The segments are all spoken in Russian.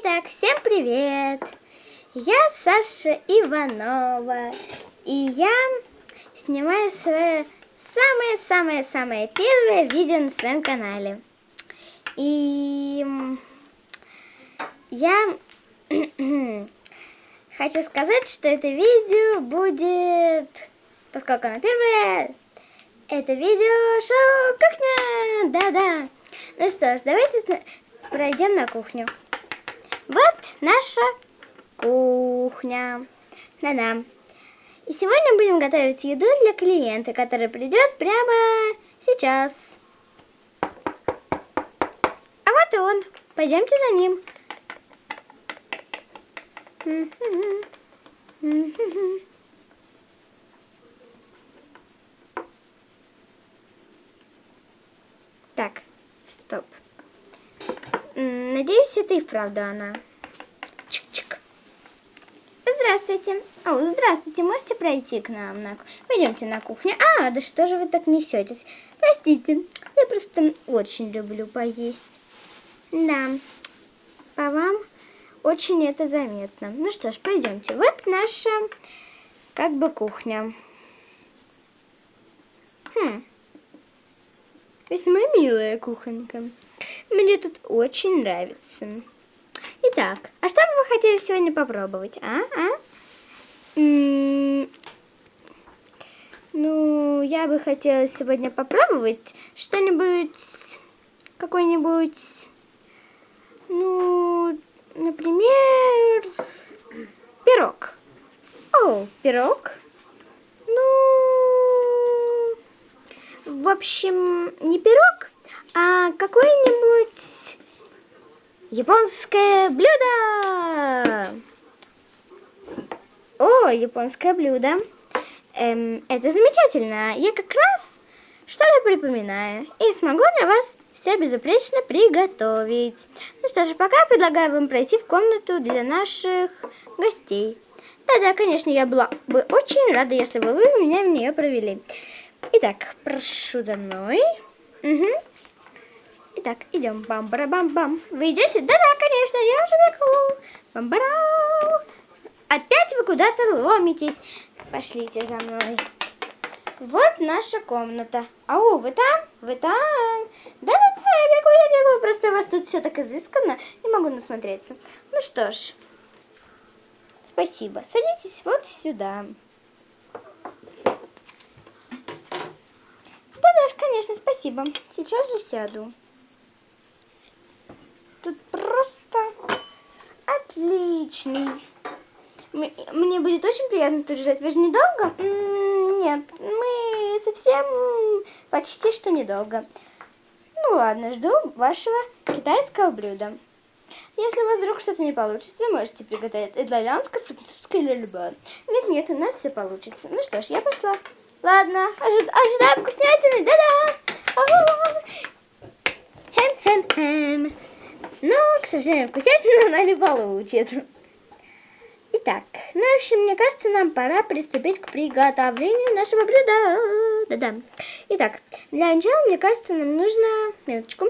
Итак, всем привет! Я Саша Иванова, и я снимаю свое самое-самое-самое первое видео на своем канале. И я хочу сказать, что это видео будет, поскольку оно первое, это видео шоу кухня! Да-да! Ну что ж, давайте пройдем на кухню. Вот наша кухня. Да-да. И сегодня будем готовить еду для клиента, который придет прямо сейчас. А вот и он. Пойдемте за ним. Так, стоп. Надеюсь, это и вправду она. Чик-чик. Здравствуйте. О, здравствуйте. Можете пройти к нам на Пойдемте на кухню. А, да что же вы так несетесь? Простите, я просто очень люблю поесть. Да, по вам очень это заметно. Ну что ж, пойдемте. Вот наша, как бы, кухня. Хм, весьма милая кухонька. Мне тут очень нравится. Итак, а что бы вы хотели сегодня попробовать, а? а? Ну, я бы хотела сегодня попробовать что-нибудь, какой-нибудь, ну, например, пирог. О, пирог? Ну, в общем, не пирог, а какое-нибудь японское блюдо. О, японское блюдо. Эм, это замечательно. Я как раз что-то припоминаю и смогу для вас все безупречно приготовить. Ну что же, пока предлагаю вам пройти в комнату для наших гостей. Да-да, конечно, я была бы очень рада, если бы вы меня в нее провели. Итак, прошу за мной. Угу. Итак, идем. Бам-бара-бам-бам. Вы идете? Да-да, конечно, я уже бегу. Бам-бара. Опять вы куда-то ломитесь. Пошлите за мной. Вот наша комната. Ау, вы там? Вы там? Да-да-да, я бегу, я бегу. Просто у вас тут все так изысканно. Не могу насмотреться. Ну что ж. Спасибо. Садитесь вот сюда. Да-да, конечно, спасибо. Сейчас же сяду. Тут просто отличный. Мне будет очень приятно тут жить. Вы же недолго? Нет, мы совсем почти что недолго. Ну ладно, жду вашего китайского блюда. Если у вас вдруг что-то не получится, можете приготовить итальянское, французское или любое. Нет, нет, у нас все получится. Ну что ж, я пошла. Ладно, ожид ожидаем вкуснятины. Да-да! Хэм-хэм-хэм. Но, к сожалению, вкуснятину она не получит. Итак, ну, в общем, мне кажется, нам пора приступить к приготовлению нашего блюда. Да-да. Итак, для начала, мне кажется, нам нужно, минуточку,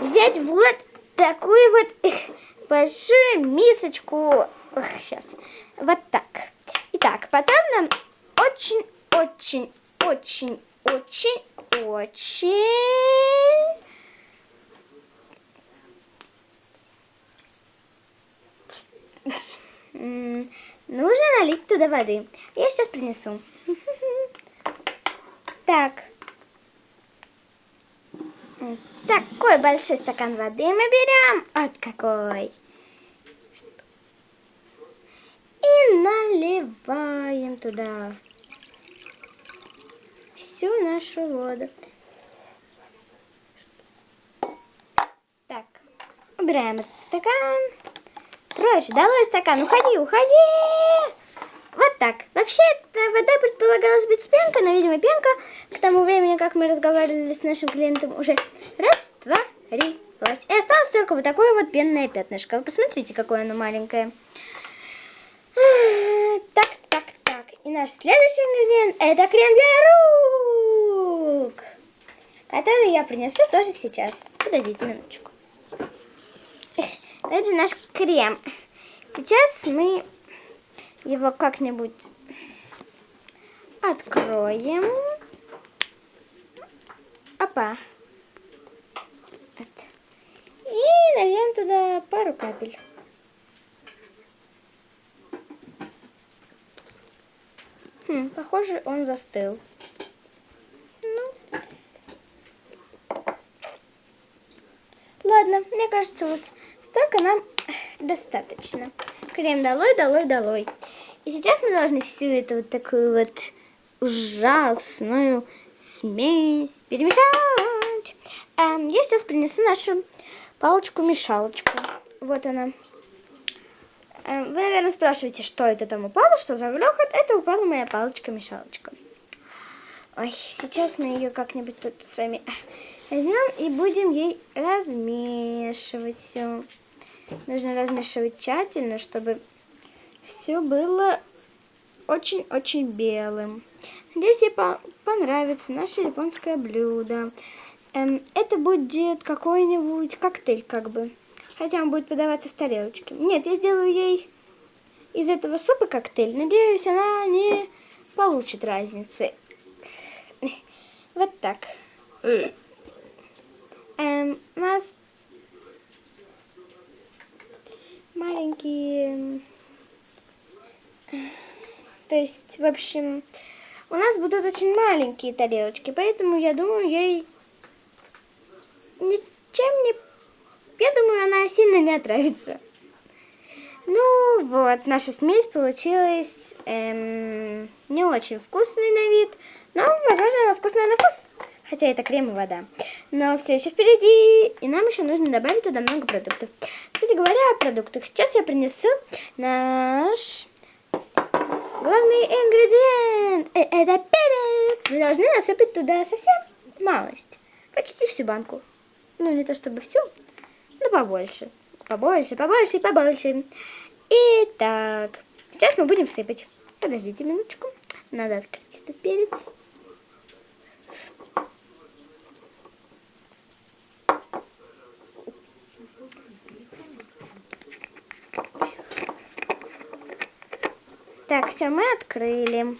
взять вот такую вот большую мисочку. Ох, сейчас. Вот так. Итак, потом нам очень, очень, очень, очень, очень нужно налить туда воды. Я сейчас принесу. Так. Такой большой стакан воды мы берем. Вот какой. И наливаем туда всю нашу воду. Так, убираем этот стакан. Прочь, долой стакан, уходи, уходи! Вот так. Вообще, вода предполагалась быть с пенкой, но, видимо, пенка к тому времени, как мы разговаривали с нашим клиентом, уже растворилась. И осталось только вот такое вот пенное пятнышко. Вы посмотрите, какое оно маленькое. Так, так, так. И наш следующий ингредиент это крем для рук, который я принесу тоже сейчас. Подождите минуточку. Это наш крем. Сейчас мы его как-нибудь откроем. Опа. Вот. И нальем туда пару капель. Хм, похоже, он застыл. Ну. Ладно, мне кажется, вот столько нам достаточно. Крем долой, долой, долой. И сейчас мы должны всю эту вот такую вот ужасную смесь перемешать. Эм, я сейчас принесу нашу палочку-мешалочку. Вот она. Эм, вы, наверное, спрашиваете, что это там упало, что за грохот. Это упала моя палочка-мешалочка. Ой, сейчас мы ее как-нибудь тут с вами возьмем и будем ей размешивать все. Нужно размешивать тщательно, чтобы все было очень-очень белым. Надеюсь, ей по понравится наше японское блюдо. Эм, это будет какой-нибудь коктейль, как бы. Хотя он будет подаваться в тарелочке. Нет, я сделаю ей из этого супа коктейль. Надеюсь, она не получит разницы. Вот так. Эм, у нас маленькие... То есть, в общем, у нас будут очень маленькие тарелочки, поэтому я думаю, ей ничем не... Я думаю, она сильно не отравится. Ну вот, наша смесь получилась эм, не очень вкусной на вид, но, возможно, вкусная на вкус. Хотя это крем и вода. Но все еще впереди, и нам еще нужно добавить туда много продуктов. Кстати говоря о продуктах, сейчас я принесу наш главный ингредиент. Э, это перец. Мы должны насыпать туда совсем малость. Почти всю банку. Ну, не то чтобы всю, но побольше. Побольше, побольше побольше. Итак, сейчас мы будем сыпать. Подождите минуточку. Надо открыть этот перец. Так, все, мы открыли.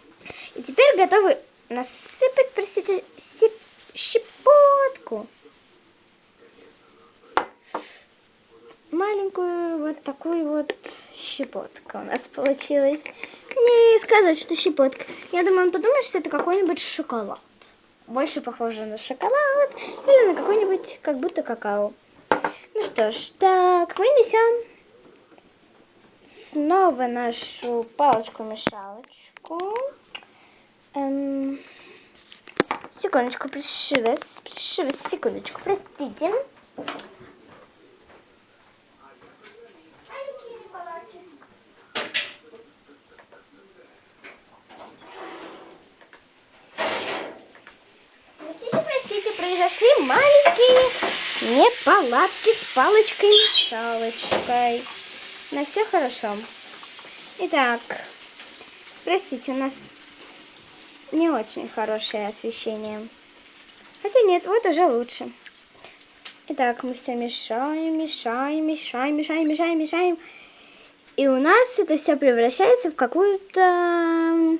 И теперь готовы насыпать, простите, щепотку. Маленькую вот такую вот щепотку у нас получилась. Не сказать, что щепотка. Я думаю, он подумает, что это какой-нибудь шоколад. Больше похоже на шоколад или на какой-нибудь как будто какао. Ну что ж, так, мы несем снова нашу палочку-мешалочку. Эм, секундочку, пришивес, пришивес, секундочку, простите. Простите, простите, произошли маленькие неполадки с палочкой-мешалочкой на все хорошо. Итак, простите, у нас не очень хорошее освещение. Хотя нет, вот уже лучше. Итак, мы все мешаем, мешаем, мешаем, мешаем, мешаем, мешаем. И у нас это все превращается в какую-то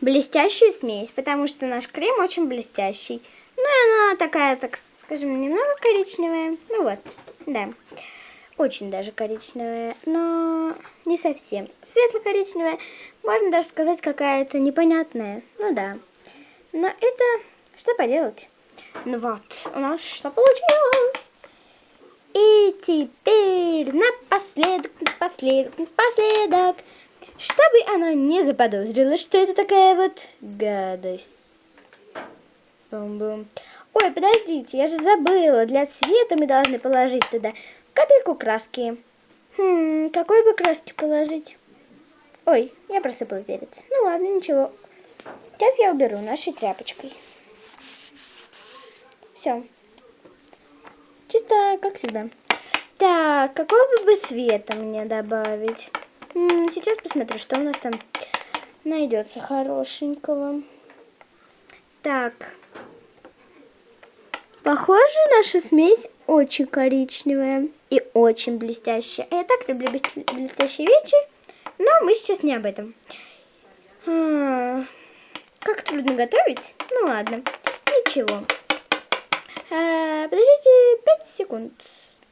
блестящую смесь, потому что наш крем очень блестящий. Ну и она такая, так скажем, немного коричневая. Ну вот, да очень даже коричневая, но не совсем. Светло-коричневая, можно даже сказать какая-то непонятная. Ну да. Но это что поделать? Ну вот, у нас что получилось? И теперь напоследок, напоследок, напоследок, чтобы она не заподозрила, что это такая вот гадость. Бум-бум. Ой, подождите, я же забыла, для цвета мы должны положить туда капельку краски. Хм, какой бы краски положить? Ой, я просыпал перец. Ну ладно, ничего. Сейчас я уберу нашей тряпочкой. Все. Чисто, как всегда. Так, какого бы цвета мне добавить? М -м, сейчас посмотрю, что у нас там найдется хорошенького. Так. Похоже, наша смесь очень коричневая и очень блестящая. Я так люблю блестящие вещи, но мы сейчас не об этом. А, как трудно готовить? Ну ладно, ничего. А, подождите 5 секунд.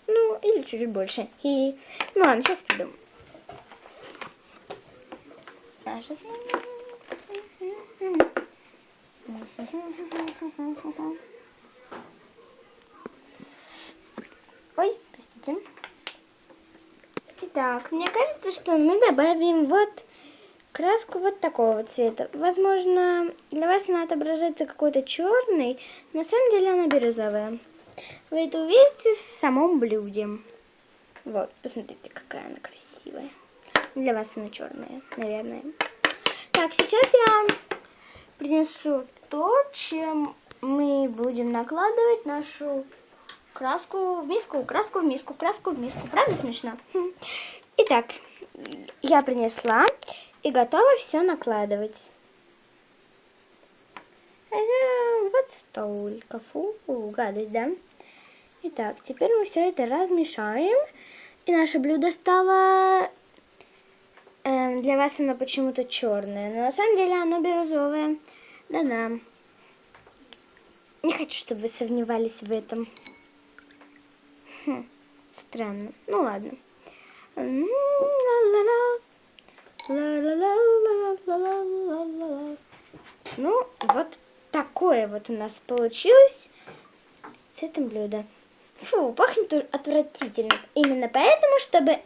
Ну, или чуть больше. И... Ну ладно, сейчас придумаю. Наша смесь. Ой, простите. Итак, мне кажется, что мы добавим вот краску вот такого цвета. Возможно, для вас она отображается какой-то черный, на самом деле она бирюзовая. Вы это увидите в самом блюде. Вот, посмотрите, какая она красивая. Для вас она черная, наверное. Так, сейчас я принесу то, чем мы будем накладывать нашу краску в миску, краску в миску, краску в миску. Правда смешно? Хм. Итак, я принесла и готова все накладывать. Возьмем вот столько. Фу, гадость, да? Итак, теперь мы все это размешаем. И наше блюдо стало... Э, для вас оно почему-то черное, но на самом деле оно бирюзовое. Да-да. Не хочу, чтобы вы сомневались в этом. Хм, странно. Ну ладно. Ну, вот такое вот у нас получилось с этим блюдом. Фу, пахнет отвратительно. Именно поэтому, чтобы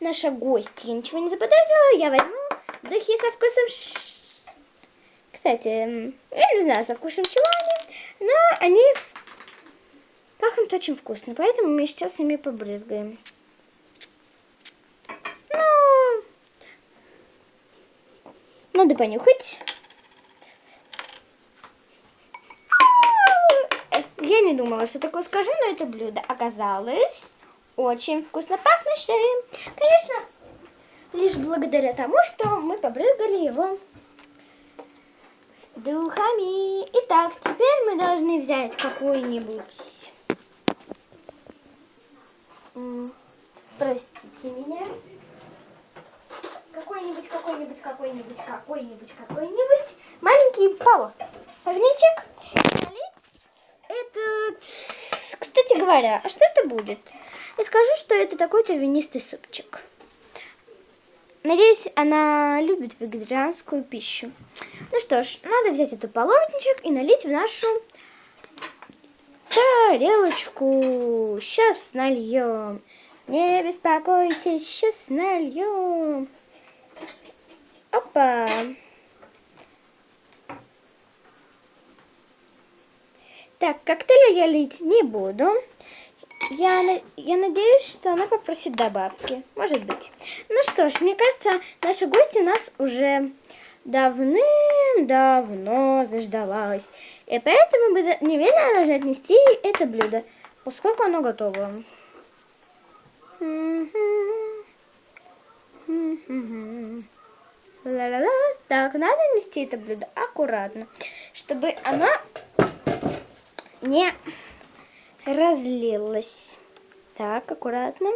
наша гостья ничего не заподозрила, я возьму духи со вкусом... Кстати, я не знаю, со вкусом чего они, но они Пахнут очень вкусно, поэтому мы сейчас ими побрызгаем. Ну, надо понюхать. Я не думала, что такое скажу, но это блюдо оказалось очень вкусно пахнущее. Конечно, лишь благодаря тому, что мы побрызгали его духами. Итак, теперь мы должны взять какую-нибудь простите меня. Какой-нибудь, какой-нибудь, какой-нибудь, какой-нибудь, какой-нибудь маленький половничек. Это, кстати говоря, а что это будет? Я скажу, что это такой травянистый супчик. Надеюсь, она любит вегетарианскую пищу. Ну что ж, надо взять эту половничек и налить в нашу тарелочку. Сейчас нальем. Не беспокойтесь, сейчас нальем. Опа. Так, коктейля я лить не буду. Я, я надеюсь, что она попросит добавки. Может быть. Ну что ж, мне кажется, наша гостья нас уже давным-давно заждалась. И поэтому мы немедленно должны отнести это блюдо, поскольку оно готово. Ла-ла-ла. Так, надо нести это блюдо аккуратно, чтобы оно не разлилось. Так, аккуратно.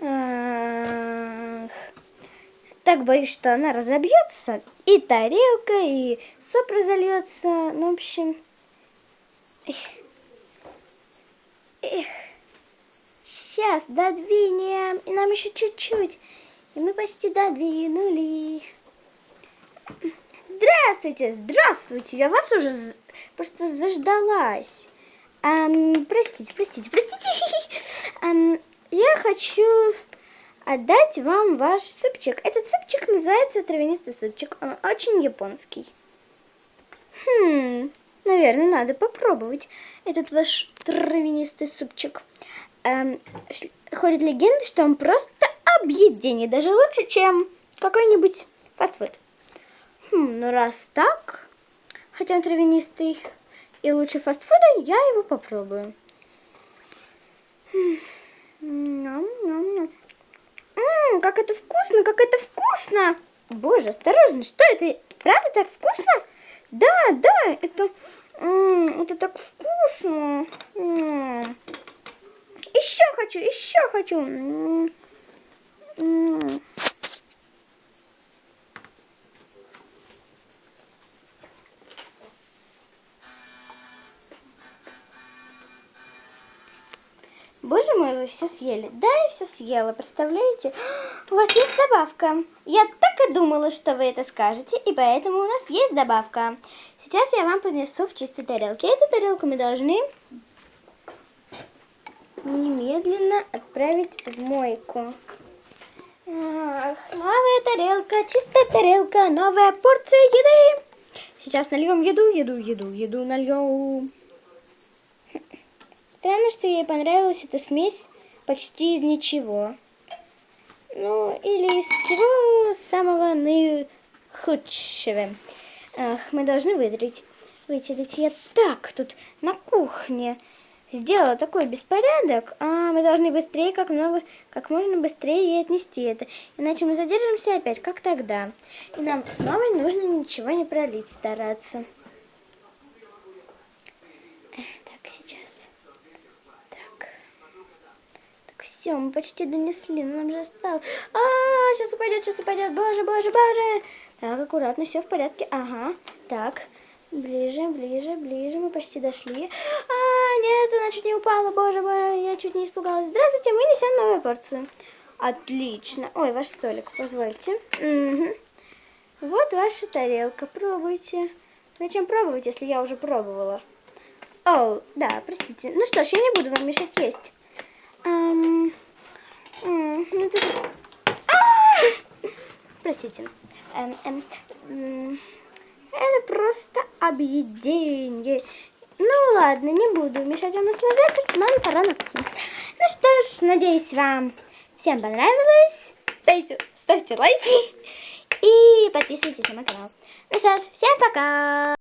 Ах. Так боюсь, что она разобьется, и тарелка, и суп разольется. Ну, в общем, эх. Эх. Сейчас додвинем, и нам еще чуть-чуть. И мы почти додвинули. Здравствуйте, здравствуйте, я вас уже просто заждалась. Um, простите, простите, простите. Um, я хочу отдать вам ваш супчик. Этот супчик называется травянистый супчик. Он очень японский. Хм, наверное, надо попробовать этот ваш травянистый супчик. Эм, ходит легенда, что он просто объедение, даже лучше, чем какой-нибудь фастфуд. Хм, ну раз так, хотя он травянистый и лучше фастфуда, я его попробую. Хм. Ммм, как это вкусно, как это вкусно! Боже, осторожно, что это? Правда так вкусно? Да, да, это, это так вкусно. М. Еще хочу, еще хочу. Все съели. Да, я все съела, представляете? У вас есть добавка. Я так и думала, что вы это скажете, и поэтому у нас есть добавка. Сейчас я вам принесу в чистой тарелке. Эту тарелку мы должны немедленно отправить в мойку. Ах, новая тарелка, чистая тарелка, новая порция еды. Сейчас нальем еду, еду, еду, еду нальем. Странно, что ей понравилась эта смесь почти из ничего. Ну, или из всего самого наихудшего. Ах, мы должны вытереть. Вытереть. Я так тут на кухне сделала такой беспорядок, а мы должны быстрее, как много, как можно быстрее ей отнести это. Иначе мы задержимся опять, как тогда. И нам снова нужно ничего не пролить, стараться. Эх, Так, сейчас. Так. Так, все, мы почти донесли, но нам же осталось. А, сейчас упадет, сейчас упадет. Боже, боже, боже. Так, аккуратно, все в порядке. Ага. Так. Ближе, ближе, ближе. Мы почти дошли. А, нет, она чуть не упала. Боже мой, я чуть не испугалась. Здравствуйте, мы несем новую порцию. Отлично. Ой, ваш столик, позвольте. Мгм. Вот ваша тарелка. Пробуйте. Зачем пробовать, если я уже пробовала? О, да, простите. Ну что ж, я не буду вам мешать есть. Простите. Эм, эм, это просто объедение. Ну ладно, не буду мешать вам наслаждаться, нам пора на кухню. Ну что ж, надеюсь, вам всем понравилось. Ставьте, ставьте лайки и подписывайтесь на мой канал. Ну что ж, всем пока!